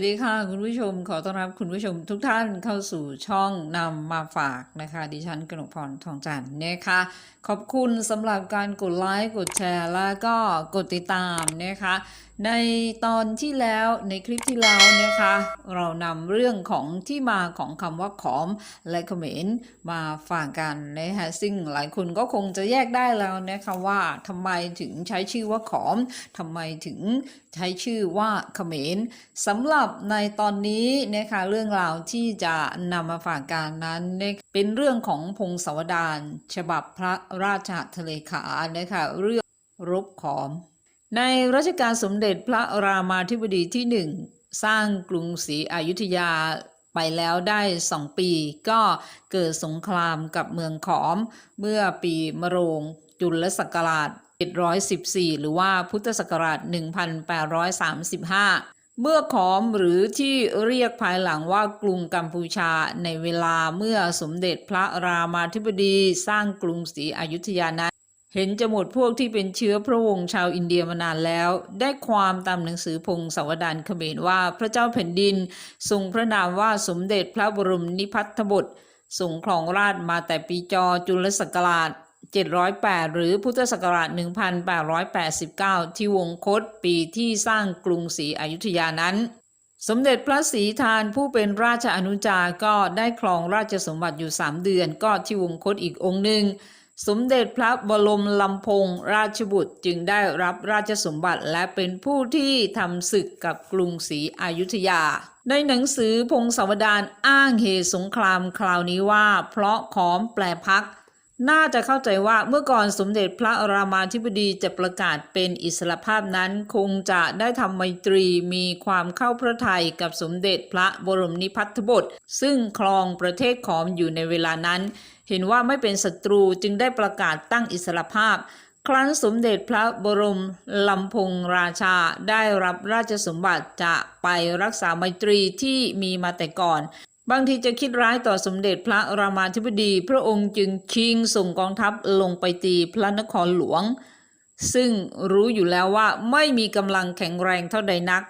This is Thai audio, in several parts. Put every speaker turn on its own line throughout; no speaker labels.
วัสดีค่ะ คุณผู้ชมขอต้อนรับคุณผู้ชมทุกท่านเข้าสู่ช่องนำมาฝากนะคะ ดิฉันกนกพรทองจันทร์นะคะ ขอบคุณสำหรับการกดไลค์กดแชร์ แล้วก็กดติดตามนะคะ ในตอนที่แล้วในคลิปที่แล้วนะคะ เรานำเรื่องของที่มาของคำว่าขอมและเขมรมาฝากกันนะคะซึ่งหลายคนก็คงจะแยกได้แล้วนะคะว่าทำไมถึงใช้ชื่อว่าขอมทำไมถึงใช้ชื่อว่าเขมรสำหรับในตอนนี้นะคะเรื่องราวที่จะนำมาฝากกันนั้นเป็นเรื่องของพงศาวดารฉบับพระราชทะเลขานะคะเรื่องรบขอม ในรัชกาลสมเด็จพระรามาธิบดีที่หนึ่งสร้างกรุงศรีอยุธยาไปแล้วได้สองปี ก็เกิดสงครามกับเมืองขอม เมื่อปีมะโรงจุลศักราช714 หรือว่าพุทธศักราช 1835เมื่อขอมหรือที่เรียกภายหลังว่ากรุงกัมพูชาในเวลาเมื่อสมเด็จพระรามาธิบดีสร้างกรุงศรีอยุธยานั้น เห็นจะหมดพวกที่เป็นเชื้อพระวงศ์ชาวอินเดียมานานแล้ว ได้ความตามหนังสือพงศาวดารเขมรว่าพระเจ้าแผ่นดิน ทรงพระนามว่าสมเด็จพระบรมนิพัฒนบุตรทรงครองราชมาแต่ปีจอจุลศักราช 708 หรือพุทธศักราช 1889 ที่วงคตปีที่สร้างกรุงศรีอยุธยานั้น สมเด็จพระศรีทานผู้เป็นราชอนุจาก็ได้ครองราชสมบัติอยู่ 3 เดือนก็ที่วงคตอีกองค์หนึ่ง สมเด็จพระบรมลำพงราชบุตรจึงได้รับราชสมบัติและเป็นผู้ที่ทำศึกกับกรุงศรีอยุธยา ในหนังสือพงศาวดารอ้างเหตุสงครามคราวนี้ว่า เพราะขอมแปลพัก น่าจะเข้าใจว่าเมื่อก่อนสมเด็จพระรามาธิบดีจะประกาศเป็นอิสรภาพนั้นคงจะได้ทำไมตรีมีความเข้าพระทัยกับสมเด็จพระบรมนิพัฒนบุตรซึ่งครองประเทศขอมอยู่ในเวลานั้น เห็นว่าไม่เป็นศัตรูจึงได้ประกาศตั้งอิสรภาพ ครั้นสมเด็จพระบรมลำพงราชาได้รับราชสมบัติจะไปรักษาไมตรีที่มีมาแต่ก่อนบางทีจะคิดร้ายต่อสมเด็จพระรามาธิบดี พระองค์จึงชิงส่งกองทัพลงไปตีพระนครหลวง ซึ่งรู้อยู่แล้วว่าไม่มีกำลังแข็งแรงเท่าใดนัก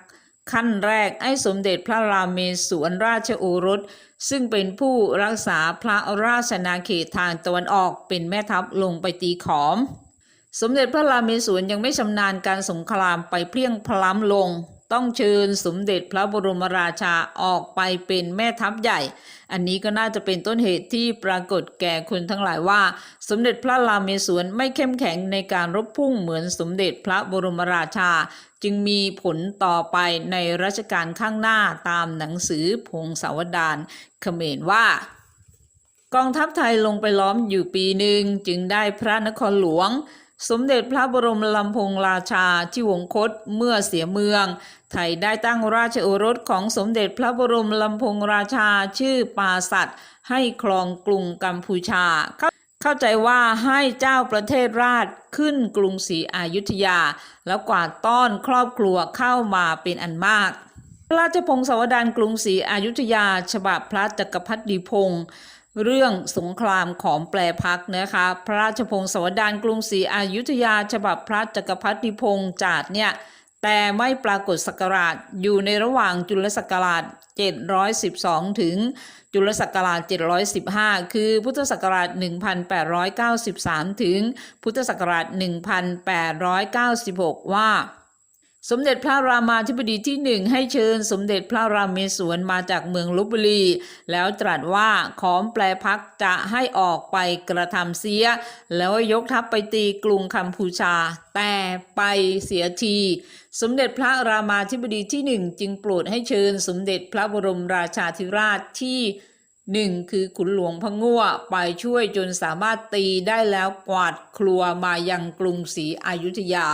ขั้นแรกไอ้สมเด็จพระรามเมศวรราชโอรส ซึ่งเป็นผู้รักษาพระราชนาเขตทางตะวันออกเป็นแม่ทัพลงไปตีขอม สมเด็จพระรามเมศวรยังไม่ชำนาญการสงครามไปเพียงพล้ำลง ต้องเชิญสมเด็จพระบรมราชาออกไปเป็นแม่ทัพใหญ่ อันนี้ก็น่าจะเป็นต้นเหตุที่ปรากฏแก่คนทั้งหลายว่า สมเด็จพระรามเมศวรไม่เข้มแข็งในการรบพุ่งเหมือนสมเด็จพระบรมราชา จึงมีผลต่อไปในรัชกาลข้างหน้าตามหนังสือพงศาวดารเขมรว่ากองทัพไทยลงไปล้อมอยู่ปีหนึ่งจึงได้พระนครหลวง สมเด็จพระบรมลำพงราชาที่วงคตเมื่อเสียเมือง ไทยได้ตั้งราชโอรสของสมเด็จพระบรมลำพงราชาชื่อปาสัตให้ครองกรุงกัมพูชา เข้าใจว่าให้เจ้าประเทศราชขึ้นกรุงศรีอยุธยา แล้วกวาดต้อนครอบครัวเข้ามาเป็นอันมากพระราชพงศาวดารกรุงศรีอยุธยา ฉบับพระจักรพรรดิพงศ์เรื่องสงครามของแปลพักนะคะ พระราชพงศาวดารกรุงศรีอยุธยา ฉบับพระจักรพรรดิพงศ์จาดเนี่ย แต่ไม่ปรากฏศักราชอยู่ในระหว่างจุลศักราช 712 ถึงจุลศักราช 715 คือพุทธศักราช 1893 ถึงพุทธศักราช 1896 ว่า สมเด็จพระรามาธิบดีที่หนึ่งให้เชิญสมเด็จพระรามเมศวรมาจากเมืองลบบุรี แล้วตรัสว่าขอมแปลพักจะให้ออกไปกระทำเสีย แล้วยกทัพไปตีกรุงคัมพูชา แต่ไปเสียที สมเด็จพระรามาธิบดีที่หนึ่งจึงโปรดให้เชิญสมเด็จพระบรมราชาธิราชที่หนึ่งคือขุนหลวงพะงั่วไปช่วยจนสามารถตีได้แล้วกวาดครัวมายังกรุงศรีอยุธยา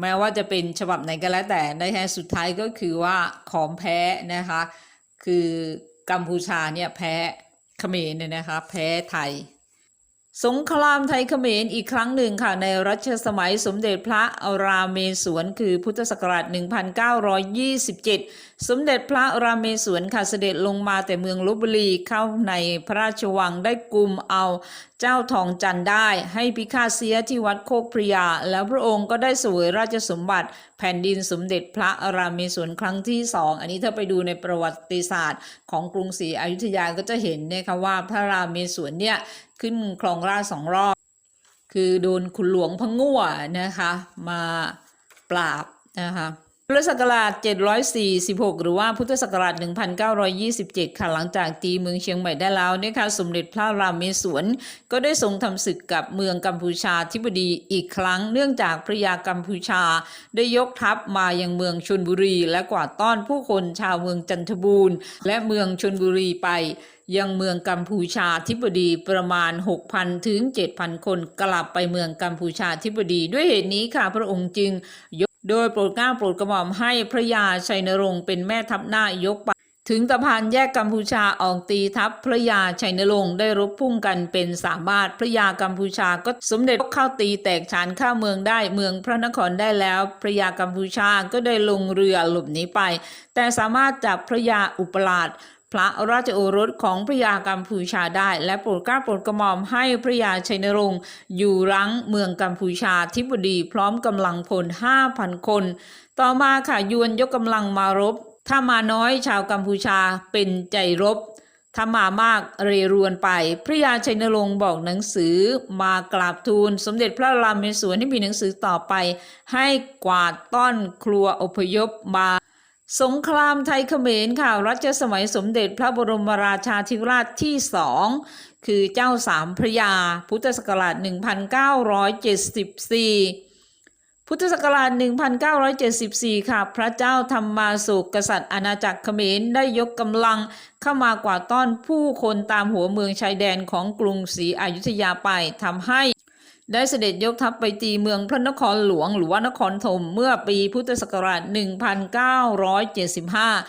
แม้ว่าจะเป็นฉบับไหนก็แล้วแต่ในแท้สุดท้ายก็คือว่าขอมแพ้นะคะ คือกัมพูชาเนี่ยแพ้เขมรเนี่ยนะคะแพ้ไทย สงครามไทยเขมรอีกครั้งหนึ่งค่ะ ในรัชสมัยสมเด็จพระอรามเมศวรคือพุทธศักราช 1927 สมเด็จพระราเมศวรค่ะเสด็จลงมาแต่เมืองลบบุรีเข้าในพระราชวังได้กลุ่มเอาเจ้าทองจันได้ ให้พิฆาตเสียที่วัดโคกพระยา แล้วพระองค์ก็ได้เสวยราชสมบัติ แผ่นดินสมเด็จพระราเมศวรครั้งที่สองอันนี้ถ้าไปดูในประวัติศาสตร์ของกรุงศรีอยุธยาก็จะเห็นนะคะว่าพระราเมศวรเนี่ยขึ้นครองราชสองรอบ คือโดนคุณหลวงพะง่วนะคะมาปราบนะคะ พุทธศักราช 746 หรือว่าพุทธศักราช 1927 ค่ะ หลังจากตีเมืองเชียงใหม่ได้แล้วนะคะสมเด็จพระรามเมศวรก็ได้ทรงทำศึกกับเมืองกัมพูชาธิบดีอีกครั้ง เนื่องจากพระยากัมพูชาได้ยกทัพมายังเมืองชนบุรี และกวาดต้อนผู้คนชาวเมืองจันทบูรณ์ และเมืองชนบุรีไปยังเมืองกัมพูชาธิบดีประมาณ 6,000 ถึง 7,000 คนกลับไปเมืองกัมพูชาธิบดี ด้วยเหตุนี้ค่ะพระองค์จึงย โดยโปรดเกล้าโปรดกระหม่อมให้พระยาชัยนรงค์เป็นแม่ทัพหน้ายกไปถึงตะพานแยกกัมพูชาออกตีทัพพระยาชัยนรงค์ได้รบพุ่งกันเป็นสามารถพระยากัมพูชาก็สมเด็จเข้าตีแตกฉานข้าเมืองได้เมืองพระนครได้แล้ว พระยากัมพูชาก็ได้ลงเรือหลบหนีไป แต่สามารถจับพระยาอุปราช พระราชโอรสของพระยากัมพูชาได้ และโปรดกล้าโปรดกระหม่อมให้พระยาชัยนรงค์อยู่รั้งเมืองกัมพูชาธิบดีพร้อมกำลังพล 5,000 คน ต่อมาค่ะยวนยกกำลังมารบ ถ้ามาน้อยชาวกัมพูชาเป็นใจรบถ้ามามากเรรวนไป พระยาชัยนรงค์บอกหนังสือมากราบทูล สมเด็จพระรามเมศวรให้มีหนังสือต่อไป ให้กวาดต้อนครัวอพยพมา สงครามไทยเขมรค่ะรัชสมัยสมเด็จพระบรมราชาธิราชที่สองคือเจ้าสามพระยา พุทธศักราช 1974 พุทธศักราช 1974 ค่ะ พระเจ้าธรรมาสุกษัตริย์อาณาจักรเขมรได้ยกกำลังเข้ามากวาดต้อนผู้คนตามหัวเมืองชายแดนของกรุงศรีอยุธยาไปทำให้ ได้เสด็จยกทัพไปตีเมืองพระนครหลวงหรือว่านครธมเมื่อปีพุทธศักราช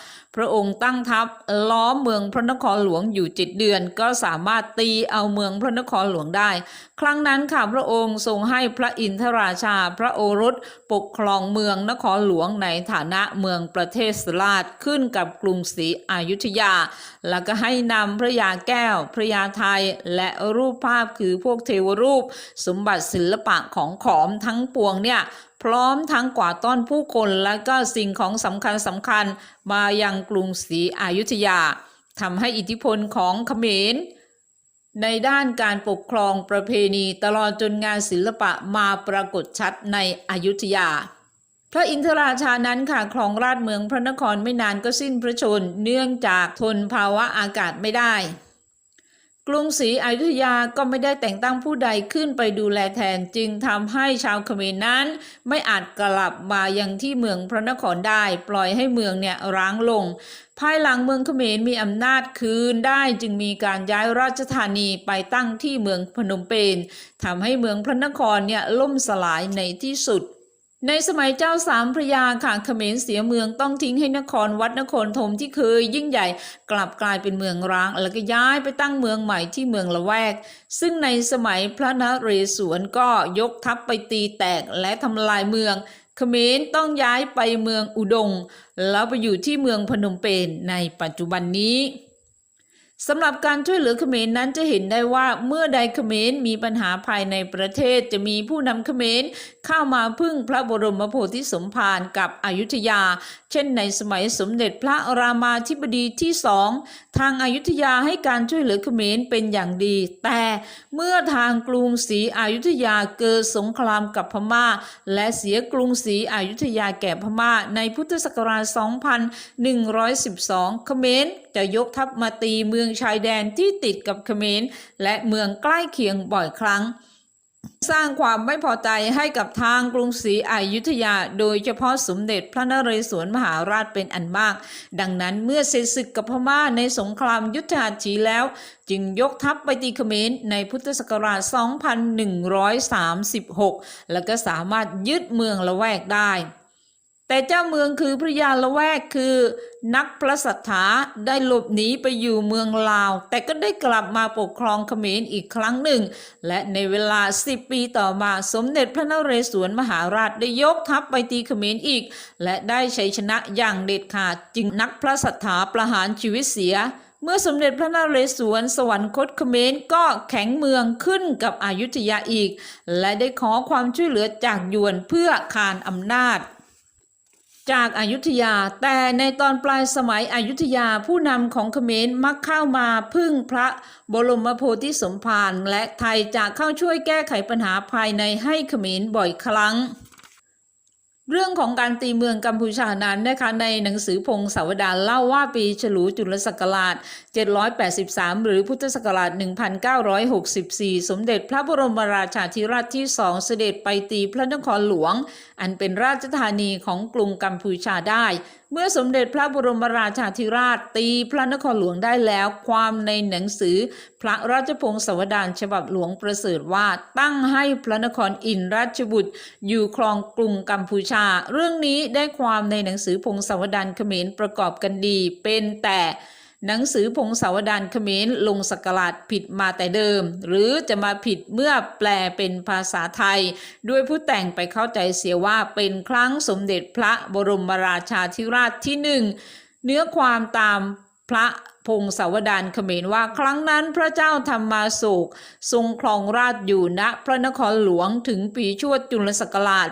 1975พระองค์ตั้งทัพล้อมเมืองพระนครหลวงอยู่จ็ดเดือน ก็สามารถตีเอาเมืองพระนครหลวงได้ ครั้งนั้นค่ะพระองค์ทรงให้พระอินทราชาพระโอรสปกครองเมืองนครหลวงในฐานะเมืองประเทศสลาดขึ้นกับกรุงศรีอยุธยา แล้วก็ให้นำพระยาแก้ว พระยาไทยและรูปภาพคือพวกเทวรูป สมบัติศิลปะของขอมทั้งปวงเนี่ย พร้อมทั้งกวาดต้อนผู้คนและก็สิ่งของสำคัญสำคัญมายังกรุงศรีอยุธยาทำให้อิทธิพลของเขมร ในด้านการปกครองประเพณีตลอดจนงานศิลปะมาปรากฏชัดในอยุธยา พระอินทราชานั้นค่ะครองราชเมืองพระนครไม่นานก็สิ้นพระชน เนื่องจากทนภาวะอากาศไม่ได้ กรุงศรีอยุธยาก็ไม่ได้แต่งตั้งผู้ใดขึ้นไปดูแลแทนจึงทำให้ชาวเขมรนั้น ไม่อาจกลับมายังที่เมืองพระนครได้ ปล่อยให้เมืองเนี่ยร้างลง ภายหลังเมืองเขมรมีอำนาจคืนได้จึงมีการย้ายราชธานีไปตั้งที่เมืองพนมเปญทำให้เมืองพระนครเนี่ยล่มสลายในที่สุด ในสมัยเจ้าสามพระยาค่ะเขมรเสียเมืองต้องทิ้งให้นครวัดนครธมที่เคยยิ่งใหญ่กลับกลายเป็นเมืองร้าง แล้วก็ย้ายไปตั้งเมืองใหม่ที่เมืองละแวก ซึ่งในสมัยพระนเรศวรก็ยกทัพไปตีแตกและทำลายเมืองเขมรต้องย้ายไปเมืองอุดง แล้วไปอยู่ที่เมืองพนมเปญในปัจจุบันนี้ สำหรับการช่วยเหลือเขมรนั้นจะเห็นได้ว่าเมื่อใดเขมรมีปัญหาภายในประเทศจะมีผู้นำเขมรเข้ามาพึ่งพระบรมโพธิสมภารกับอยุธยา เช่นในสมัยสมเด็จพระรามาธิบดีที่สองทางอายุทยาให้การช่วยเหลือเขมรเป็นอย่างดี แต่เมื่อทางกรุงศรีอยุธยาเกิดสงครามกับพม่า และเสียกรุงศรีอยุธยาแก่พม่า ในพุทธศักราช 2112 เขมรจะยกทัพมาตีเมืองชายแดนที่ติดกับเขมรและเมืองใกล้เคียงบ่อยครั้ง สร้างความไม่พอใจให้กับทางกรุงศรีอยุธยา โดยเฉพาะสมเด็จพระนเรศวรมหาราชเป็นอันมาก ดังนั้นเมื่อเสร็จศึกกับพม่าในสงครามยุทธหัตถีแล้ว จึงยกทัพไปตีเขมรในพุทธศักราช 2136 แล้วก็สามารถยึดเมืองละแวกได้ แต่เจ้าเมืองคือพระยาละแวกคือ นักพระสัทธาได้หลบหนีไปอยู่เมืองลาว แต่ก็ได้กลับมาปกครองเขมรอีกครั้งหนึ่ง และในเวลา10ปีต่อมาสมเด็จพระนเรศวรมหาราชได้ยกทัพไปตีเขมรอีก และได้ชัยชนะอย่างเด็ดขาดจึงนักพระสัทธาประหารชีวิตเสียเมื่อสมเด็จพระนเรศวรสวรรคตเขมรก็แข็งเมืองขึ้นกับอยุธยาอีก และได้ขอความช่วยเหลือจากยวนเพื่อคานอำนาจ จากอายุทยา แต่ในตอนปลายสมัยอยุธยาผู้นำของเขมรมักเข้ามาพึ่งพระบรมโพธิสมภารและไทยจะเข้าช่วยแก้ไขปัญหาภายในให้เขมรบ่อยครั้ง เรื่องของการตีเมืองกัมพูชานั้นนะคะในหนังสือพงศาวดารเล่าว่าปีฉลูจุลศักราช 783 หรือพุทธศักราช 1964 สมเด็จพระบรมราชาธิราชที่สองเสด็จไปตีพระนครหลวง อันเป็นราชธานีของกรุงกัมพูชาได้ เมื่อสมเด็จพระบรมราชาธิราชตีพระนครหลวงได้แล้ว ความในหนังสือ พระราชพงศาวดารฉบับหลวงประเสริฐว่าตั้งให้พระนครอินราชบุตร อยู่ครองกรุงกัมพูชา เรื่องนี้ได้ความในหนังสือพงศาวดารเขมรประกอบกันดี เป็นแต่ หนังสือพงศาวดารเขมรลงสกราชผิดมาแต่เดิม หรือจะมาผิดเมื่อแปลเป็นภาษาไทย ด้วยผู้แต่งไปเข้าใจเสียว่าเป็นครั้งสมเด็จพระบรมราชาธิราชที่หนึ่งเนื้อความตามพระพงศาวดารเขมรว่าครั้งนั้นพระเจ้าธรรมาโศกทรงครองราชอยู่ณพระนครหลวงถึงปีชวดจุลศักราช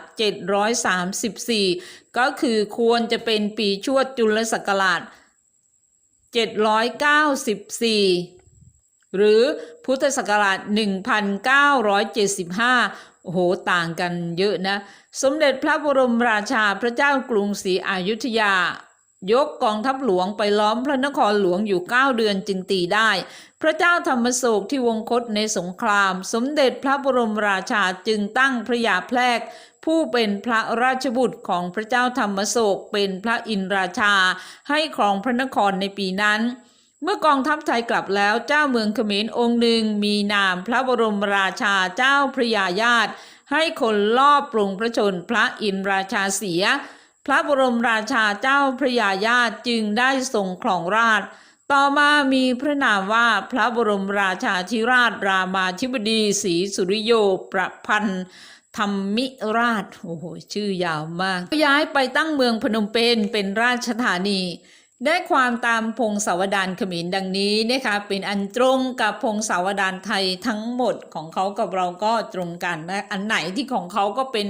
734 ก็คือควรจะเป็นปีชวดจุลศักราช 794 หรือพุทธศักราช 1975 โอ้โห ต่างกันเยอะนะ สมเด็จพระบรมราชาพระเจ้ากรุงศรีอยุธยา ยกกองทัพหลวงไปล้อมพระนครหลวงอยู่ 9 เดือนจึงตีได้ พระเจ้าธรรมโศกที่วงคตในสงคราม สมเด็จพระบรมราชาจึงตั้งพระยาแพรก ผู้เป็นพระราชบุตรของพระเจ้าธรรมโศกเป็นพระอินราชา ให้ครองพระนครในปีนั้น เมื่อกองทัพไทยกลับแล้วเจ้าเมืองเขมรองค์หนึ่งมีนามพระบรมราชาเจ้าพระยาญาติ ให้คนลอบปรุงพระชนพระอินราชาเสีย พระบรมราชาเจ้าพระยาญาติจึงได้ทรงครองราชต่อมามีพระนามว่าพระบรมราชาธิราชรามาธิบดีศรีสุริโยประพันธ์ ธรรมิราชโอ้โหชื่อยาวมาก ย้ายไปตั้งเมืองพนมเปญเป็นราชธานี ได้ความตามพงศาวดารเขมรดังนี้นะคะเป็นอันตรงกับพงศาวดารไทยทั้งหมดของเขากับเราก็ตรงกันนะอันไหนที่ของเขาก็เป็น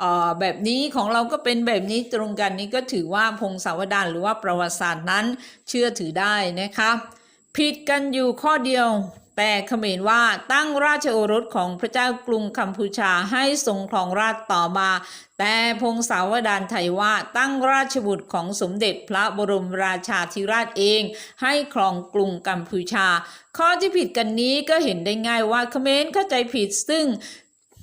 อ่อแบบนี้ของเราก็เป็นแบบนี้ตรงกันนี้ก็ถือว่าพงศาวดารหรือว่าประวัติศาสตร์นั้นเชื่อถือได้นะคะผิดกันอยู่ข้อเดียว แต่เขมรว่าตั้งราชโอรสของพระเจ้ากรุงกัมพูชาให้ทรงครองราชต่อมา แต่พงศาวดารไทยว่าตั้งราชบุตรของสมเด็จพระบรมราชาธิราชเอง ให้ครองกรุงกัมพูชา ข้อที่ผิดกันนี้ก็เห็นได้ง่ายว่าเขมรเข้าใจผิดซึ่ง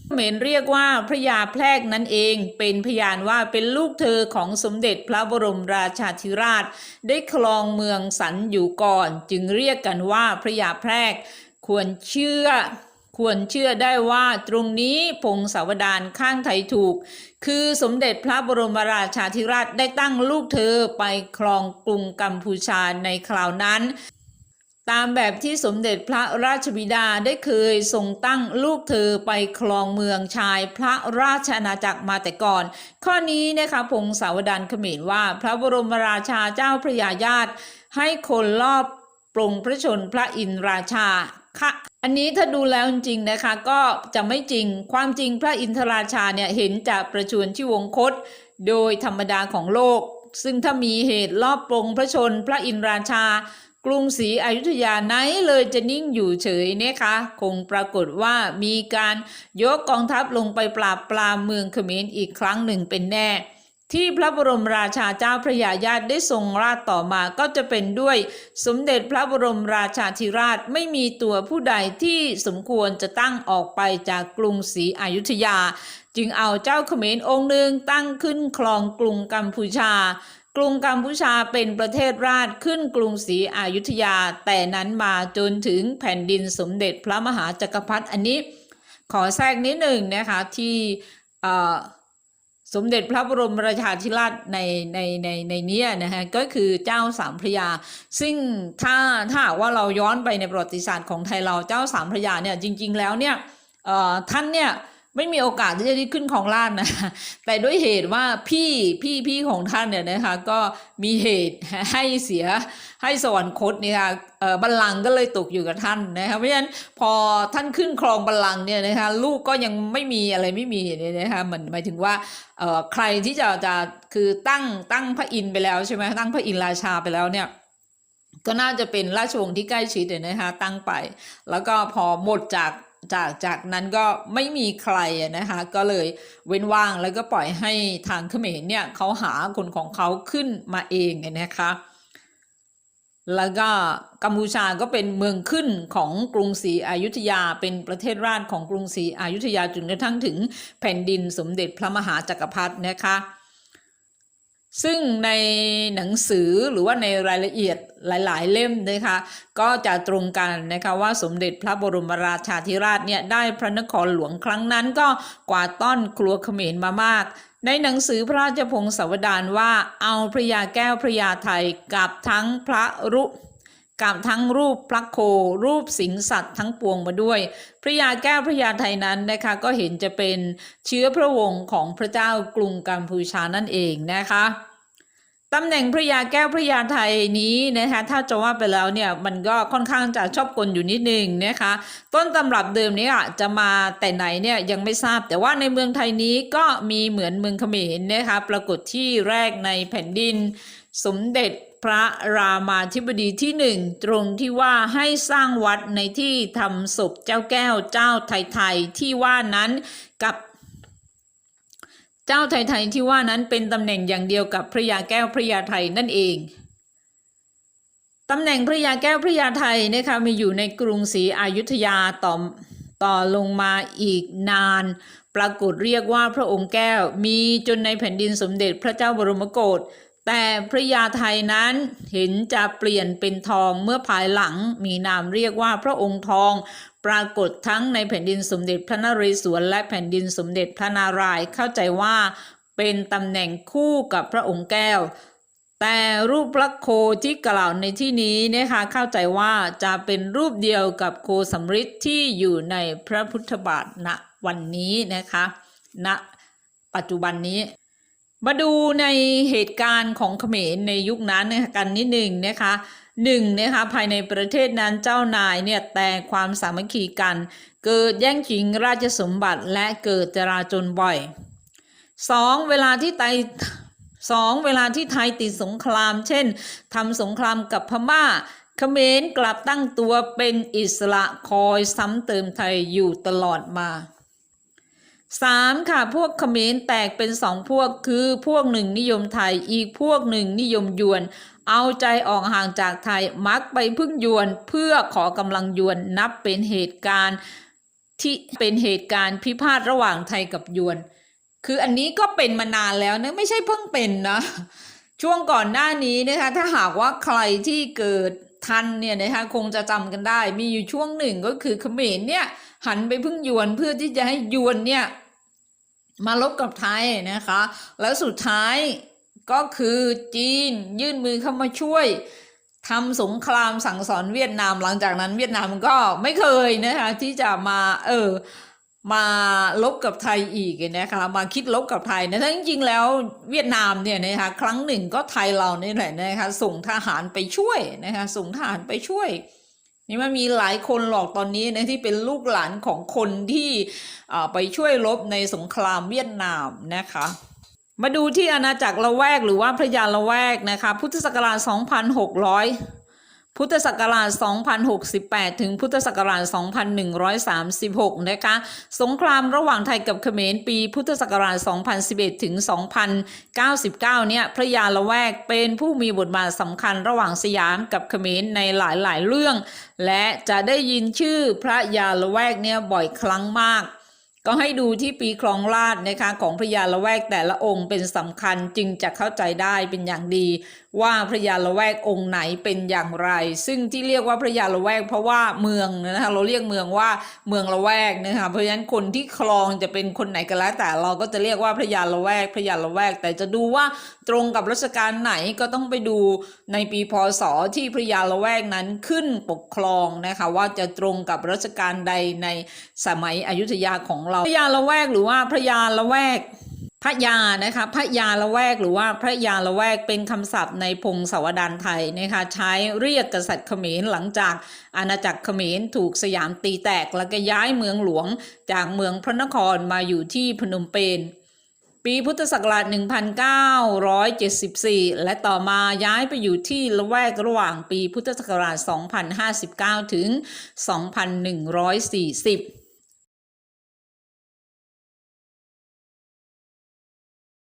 เขมรเรียกว่าพระยาแพรกนั่นเอง เป็นพยานว่าเป็นลูกเธอของสมเด็จพระบรมราชาธิราช ได้ครองเมืองสันอยู่ก่อน จึงเรียกกันว่าพระยาแพรก ควรเชื่อ ควรเชื่อได้ว่าตรงนี้พงศาวดารข้างไทยถูก คือสมเด็จพระบรมราชาธิราชได้ตั้งลูกเธอไปครองกรุงกัมพูชาในคราวนั้นตามแบบที่สมเด็จพระราชบิดาได้เคยทรงตั้งลูกเธอไปครองเมืองชายพระราชอาณาจักรมาแต่ก่อน ข้อนี้นะคะพงศาวดารเขมรว่า พระบรมราชาเจ้าพระยาญาติ ให้คนรอบปรงพระชนพระอินทราชา ค่ะอันนี้ถ้าดูแล้วจริงนะคะ ก็จะไม่จริงความจริงพระอินทราชาเนี่ยเห็นจากประชวรที่วงคต โดยธรรมดาของโลก ซึ่งถ้ามีเหตุรอบปรงพระชนพระอินทราชา กรุงศรีอยุธยาไหนเลยจะนิ่งอยู่เฉยนะคะคงปรากฏว่ามีการยกกองทัพลงไปปราบปรามเมืองเขมรอีกครั้งหนึ่งเป็นแน่ ที่พระบรมราชาเจ้าพระยาญาติได้ทรงราชต่อมาก็จะเป็นด้วยสมเด็จพระบรมราชาธิราชไม่มีตัวผู้ใดที่สมควรจะตั้งออกไปจากกรุงศรีอยุธยา จึงเอาเจ้าเขมรองค์หนึ่งตั้งขึ้นครองกรุงกัมพูชา กรุงกัมพูชาเป็นประเทศราชขึ้นกรุงศรีอยุธยา แต่นั้นมาจนถึงแผ่นดินสมเด็จพระมหาจักรพรรดิอันนี้ ขอแทรกนิดหนึ่งนะคะที่เอ่อ สมเด็จพระบรมราชาธิราชในในในในเนี้ยนะฮะก็คือเจ้าสามพระยา ซึ่งถ้าถ้าว่าเราย้อนไปในประวัติศาสตร์ของไทยเราเจ้าสามพระยาเนี่ยจริง ๆ แล้วเนี่ยเอ่อท่านเนี่ย ไม่มีโอกาสที่จะได้ขึ้นของราชย์นะแต่ด้วยเหตุว่าพี่พี่พี่ของท่านเนี่ยนะคะก็มีเหตุให้เสียให้สวรรคตเนี่ยค่ะเอ่อบัลลังก์ก็เลยตกอยู่กับท่านนะคะเพราะฉะนั้นพอท่านขึ้นครองบัลลังก์เนี่ยนะคะลูกก็ยังไม่มีอะไรไม่มีเนี่ยนะคะหมันหมายถึงว่าเอ่อใครที่จะจะคือตั้งตั้งพระอินทร์ไปแล้วใช่ไหมตั้งพระอินทร์ราชาไปแล้วเนี่ยก็น่าจะเป็นราชวงศ์ที่ใกล้ชิดเนี่ยนะคะตั้งไป แล้วก็พอหมดจาก จากจากนั้นก็ไม่มีใครนะคะก็เลยเว้นว่างแล้วก็ปล่อยให้ทางเขมรเนี่ยเขาหาคนของเขาขึ้นมาเองนะคะแล้วก็กัมพูชาก็เป็นเมืองขึ้นของกรุงศรีอยุธยา เป็นประเทศราชของกรุงศรีอยุธยาจนกระทั่งถึงแผ่นดินสมเด็จพระมหาจักรพรรดินะคะ ซึ่งในหนังสือหรือว่าในรายละเอียดหลาย ๆ เล่มนะคะก็จะตรงกันนะคะว่าสมเด็จพระบรมราชาธิราชเนี่ยได้พระนครหลวงครั้งนั้นก็กวาดต้อนครัวเขมรมามาก ในหนังสือพระราชพงศาวดารว่าเอาพระยาแก้วพระยาไทยกับทั้งพระรุ กับทั้งรูปพระโค รูปสิงสัตว์ทั้งปวงมาด้วย พระยาแก้วพระยาไทยนั้นนะคะก็เห็นจะเป็นเชื้อพระวงศ์ของพระเจ้ากรุงกัมพูชานั่นเองนะคะตำแหน่งพระยาแก้วพระยาไทยนี้นะคะถ้าจะว่าไปแล้วเนี่ยมันก็ค่อนข้างจะชอบกลอยู่นิดนึงนะคะต้นตำรับเดิมนี้อะจะมาแต่ไหนเนี่ยยังไม่ทราบ แต่ว่าในเมืองไทยนี้ก็มีเหมือนเมืองเขมรนะคะปรากฏที่แรกในแผ่นดิน สมเด็จ พระรามาธิบดีที่หนึ่งตรงที่ว่าให้สร้างวัดในที่ทำศพเจ้าแก้วเจ้าไทยไทยที่ว่านั้นกับเจ้าไทยไทยที่ว่านั้นเป็นตำแหน่งอย่างเดียวกับพระยาแก้วพระยาไทยนั่นเองตำแหน่งพระยาแก้วพระยาไทยนะคะมีอยู่ในกรุงศรีอยุธยาต่อต่อลงมาอีกนาน ปรากฏเรียกว่าพระองค์แก้วมีจนในแผ่นดินสมเด็จพระเจ้าบรมโกศ แต่พระยาไทยนั้นเห็นจะเปลี่ยนเป็นทองเมื่อภายหลังมีนามเรียกว่าพระองค์ทอง ปรากฏทั้งในแผ่นดินสมเด็จพระนเรศวรและแผ่นดินสมเด็จพระนารายณ์เข้าใจว่าเป็นตำแหน่งคู่กับพระองค์แก้ว แต่รูปพระโคที่กล่าวในที่นี้นะคะเข้าใจว่าจะเป็นรูปเดียวกับโคสำริดที่อยู่ในพระพุทธบาทณวันนี้นะคะณปัจจุบันนี้ มาดูในเหตุการณ์ของเขมรในยุคนั้นกันนิดหนึ่งนะคะหนึ่งนะคะภายในประเทศนั้นเจ้านายเนี่ยแต่ความสามัคคีกัน เกิดแย่งชิงราชสมบัติและเกิดจราจนบ่อยสองเวลาที่ไทยสองเวลาที่ไทยติดสงคราม เช่นทำสงครามกับพม่าเขมรกลับตั้งตัวเป็นอิสระคอยซ้ำเติมไทยอยู่ตลอดมา สามค่ะ พวกเขมรแตกเป็นสองพวกคือพวกหนึ่งนิยมไทยอีกพวกหนึ่งนิยมยวน เอาใจออกห่างจากไทยมักไปพึ่งยวน เพื่อขอกำลังยวนนับเป็นเหตุการณ์ที่เป็นเหตุการณ์พิพาทระหว่างไทยกับยวน คืออันนี้ก็เป็นมานานแล้วนะไม่ใช่เพิ่งเป็นนะช่วงก่อนหน้านี้นะคะถ้าหากว่าใครที่เกิดทันเนี่ยนะคะคงจะจำกันได้ มีอยู่ช่วงหนึ่งก็คือเขมรเนี่ยหันไปพึ่งยวนเพื่อที่จะให้ยวนเนี่ยมาลบกับไทยนะคะ แล้วสุดท้ายก็คือจีนยื่นมือเข้ามาช่วยทำสงครามสั่งสอนเวียดนาม หลังจากนั้นเวียดนามก็ไม่เคยนะคะที่จะมาเออมาลบกับไทยอีกนะคะมาคิดลบกับไทยนะทั้งจริงแล้วเวียดนามเนี่ยนะคะครั้งหนึ่งก็ไทยเรานี่แหละนะคะส่งทหารไปช่วยนะคะส่งทหารไปช่วย นี่มันมีหลายคนหลอกตอนนี้นะที่เป็นลูกหลานของคนที่ไปช่วยรบในสงครามเวียดนามนะคะมาดูที่อาณาจักรละแวกหรือว่าพระยาละแวกนะคะ พุทธศักราช 2,600 พุทธศักราช 2068 ถึงพุทธศักราช 2136 นะคะ สงครามระหว่างไทยกับเขมรปีพุทธศักราช 2011 ถึง 2099 เนี่ย พระยาละแวกเป็นผู้มีบทบาทสำคัญระหว่างสยามกับเขมรในหลายๆ เรื่อง และจะได้ยินชื่อพระยาละแวกเนี่ยบ่อยครั้งมากก็ให้ดูที่ปีครองราชนะคะของพระยาละแวกแต่ละองค์เป็นสำคัญจึงจะเข้าใจได้เป็นอย่างดีว่าพระยาละแวกองค์ไหนเป็นอย่างไร ซึ่งที่เรียกว่าพระยาละแวกเพราะว่าเมืองนะคะเราเรียกเมืองว่าเมืองละแวกนะคะเพราะฉะนั้นคนที่ครองจะเป็นคนไหนก็แล้วแต่เราก็จะเรียกว่าพระยาละแวกพระยาละแวก แต่จะดูว่าตรงกับรัชกาลไหนก็ต้องไปดูในปีพศที่พระยาละแวกนั้นขึ้นปกครองนะคะว่าจะตรงกับรัชกาลใดในสมัยอยุธยาของเราพระยาละแวกหรือว่าพระยาละแวก ระยานะคะพระยาละแวกหรือว่าพระยาละแวกเป็นคำศัพท์ในพงศาวดารไทยนะคะใช้เรียกกษัตริย์เขมรหลังจากอาณาจักรเขมรถูกสยามตีแตกแล้วก็ย้ายเมืองหลวง จากเมืองพระนครมาอยู่ที่พนมเปญปีพุทธศักราช 1974 และต่อมาย้ายไปอยู่ที่ละแวกระหว่างปีพุทธศักราช 2059 ถึง 2140